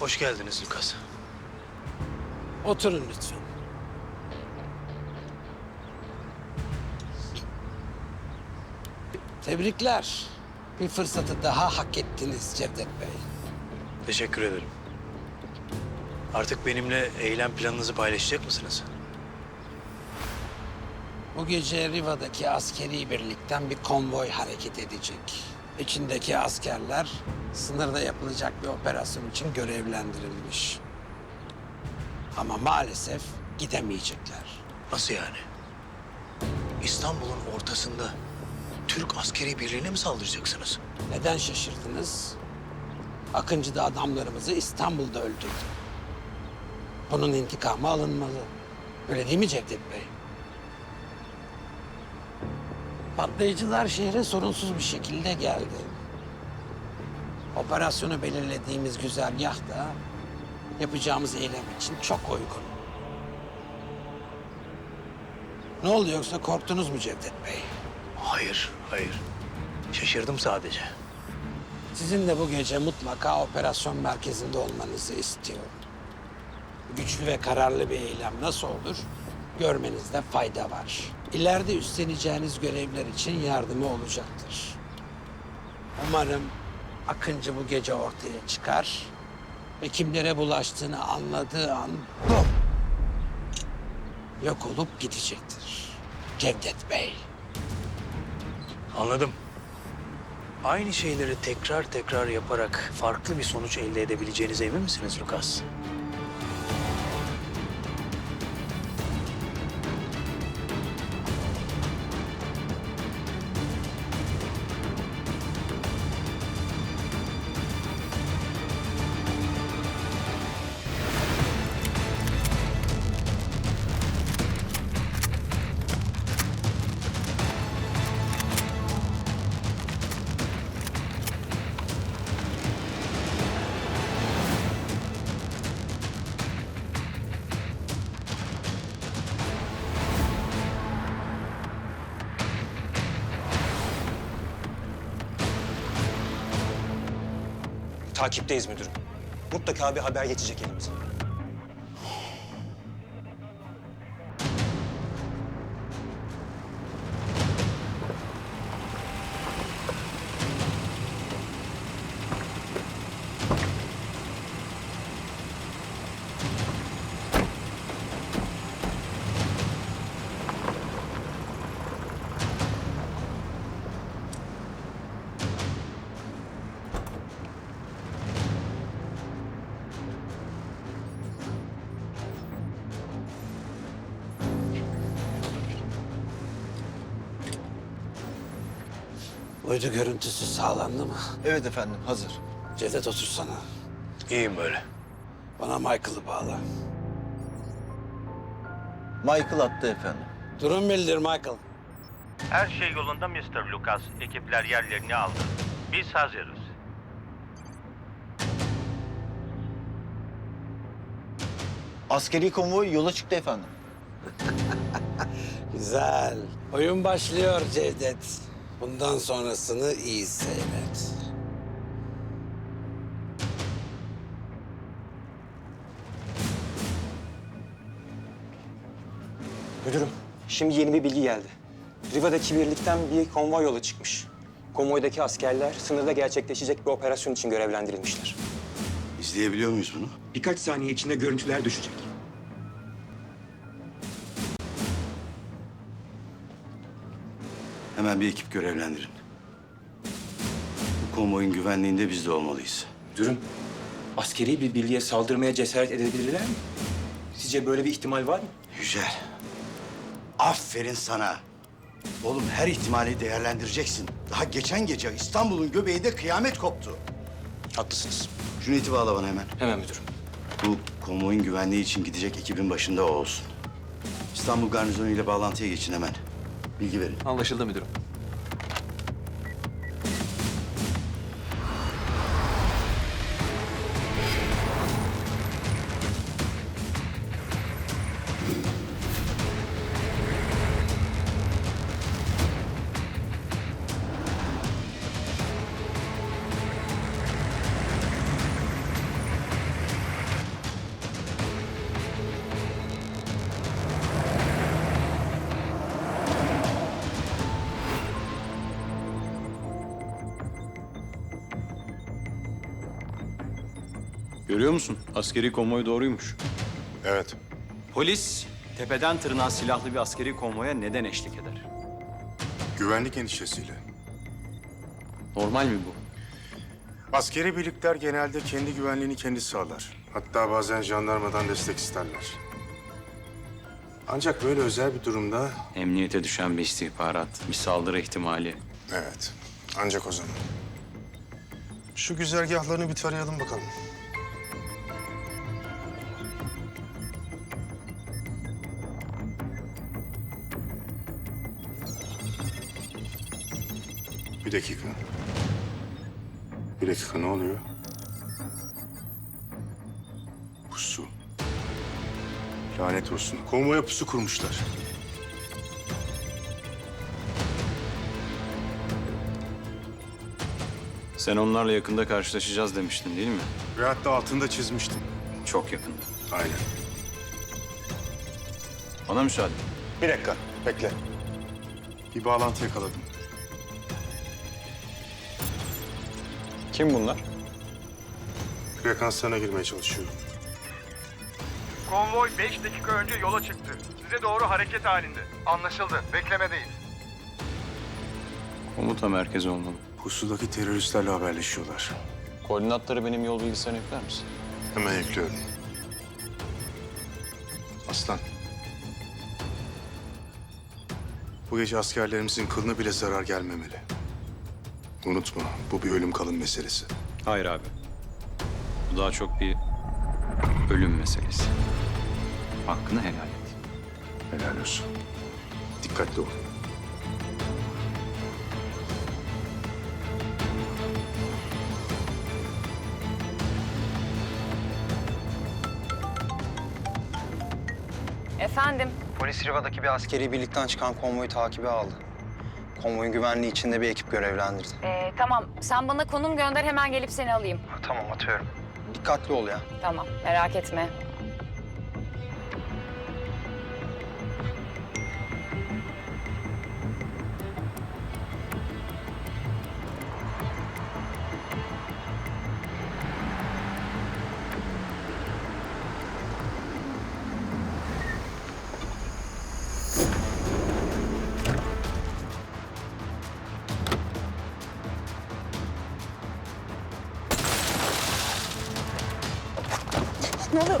Hoş geldiniz Lucas. Oturun lütfen. Tebrikler. Bir fırsatı daha hak ettiniz Cevdet Bey. Teşekkür ederim. Artık benimle eylem planınızı paylaşacak mısınız? Bu gece Riva'daki askeri birlikten bir konvoy hareket edecek. İçindeki askerler sınırda yapılacak bir operasyon için görevlendirilmiş. Ama maalesef gidemeyecekler. Nasıl yani? İstanbul'un ortasında Türk askeri birliğine mi saldıracaksınız? Neden şaşırdınız? Akıncı da adamlarımızı İstanbul'da öldürdü. Bunun intikamı alınmalı. Öyle değil mi Cevdet Bey? Patlayıcılar şehre sorunsuz bir şekilde geldi. Operasyonu belirlediğimiz güzergah da yapacağımız eylem için çok uygun. Ne oldu yoksa korktunuz mu Cevdet Bey? Hayır, hayır. Şaşırdım sadece. Sizin de bu gece mutlaka operasyon merkezinde olmanızı istiyorum. Güçlü ve kararlı bir eylem nasıl olur? Görmenizde fayda var. İleride üstleneceğiniz görevler için yardımı olacaktır. Umarım Akıncı bu gece ortaya çıkar ve kimlere bulaştığını anladığı an bum! Yok olup gidecektir. Cevdet Bey. Anladım. Aynı şeyleri tekrar tekrar yaparak farklı bir sonuç elde edebileceğinize emin misiniz Lucas? Takipteyiz müdürüm. Mutlaka bir haber geçecek elimize. Uydu görüntüsü sağlandı mı? Evet efendim, hazır. Cevdet otursana. İyiyim böyle. Bana Michael'ı bağla. Michael attı efendim. Durum bildir Michael. Her şey yolunda Mr. Lucas. Ekipler yerlerini aldı. Biz hazırız. Askeri konvoy yola çıktı efendim. Güzel. Oyun başlıyor Cevdet. Bundan sonrasını iyi seyret. Müdürüm, şimdi yeni bir bilgi geldi. Riva'daki birlikten bir konvoy yola çıkmış. Konvoydaki askerler sınırda gerçekleşecek bir operasyon için görevlendirilmişler. İzleyebiliyor muyuz bunu? Birkaç saniye içinde görüntüler düşecek. Hemen bir ekip görevlendirin. Bu konvoyun güvenliğinde biz de olmalıyız. Müdürüm, askeri bir birliğe saldırmaya cesaret edebilirler mi? Sizce böyle bir ihtimal var mı? Yücel, aferin sana. Oğlum her ihtimali değerlendireceksin. Daha geçen gece İstanbul'un göbeğinde kıyamet koptu. Haklısınız. İti bağla bana hemen. Hemen müdürüm. Bu konvoyun güvenliği için gidecek ekibin başında o olsun. İstanbul garnizonu ile bağlantıya geçin hemen. Bilgi verin. Anlaşıldı müdürüm. Görüyor musun? Askeri konvoy doğruymuş. Evet. Polis tepeden tırnağa silahlı bir askeri konvoya neden eşlik eder? Güvenlik endişesiyle. Normal mi bu? Askeri birlikler genelde kendi güvenliğini kendi sağlar. Hatta bazen jandarmadan destek isterler. Ancak böyle özel bir durumda... Emniyete düşen bir istihbarat, bir saldırı ihtimali. Evet. Ancak o zaman. Şu güzergahlarını bir tarayalım bakalım. Bir dakika. Bir dakika ne oluyor? Pusu. Lanet olsun. Konvoya pusu kurmuşlar. Sen onlarla yakında karşılaşacağız demiştin değil mi? Ve hatta altında çizmiştim. Çok yakında. Aynen. Bana müsaade. Bir dakika, bekle. Bir bağlantı yakaladım. Kim bunlar? Frekanslarına girmeye çalışıyorum. Konvoy 5 dakika önce yola çıktı. Size doğru hareket halinde. Anlaşıldı. Beklemedeyiz. Komuta merkezi olmalı. Pusudaki teröristlerle haberleşiyorlar. Koordinatları benim yol bilgisayarına yükler misin? Hemen ekliyorum. Aslan. Bu gece askerlerimizin kılına bile zarar gelmemeli. Unutma, bu bir ölüm kalım meselesi. Hayır abi. Bu daha çok bir ölüm meselesi. Hakkını helal et. Helal olsun. Dikkatli ol. Efendim? Polis Riva'daki bir askeri birlikten çıkan konvoyu takibe aldı. Konvoyun güvenliği içinde bir ekip görevlendirdi. Ee, tamam. Sen bana konum gönder hemen gelip seni alayım. Tamam atıyorum. Dikkatli ol ya. Tamam. Merak etme. Ne oluyor?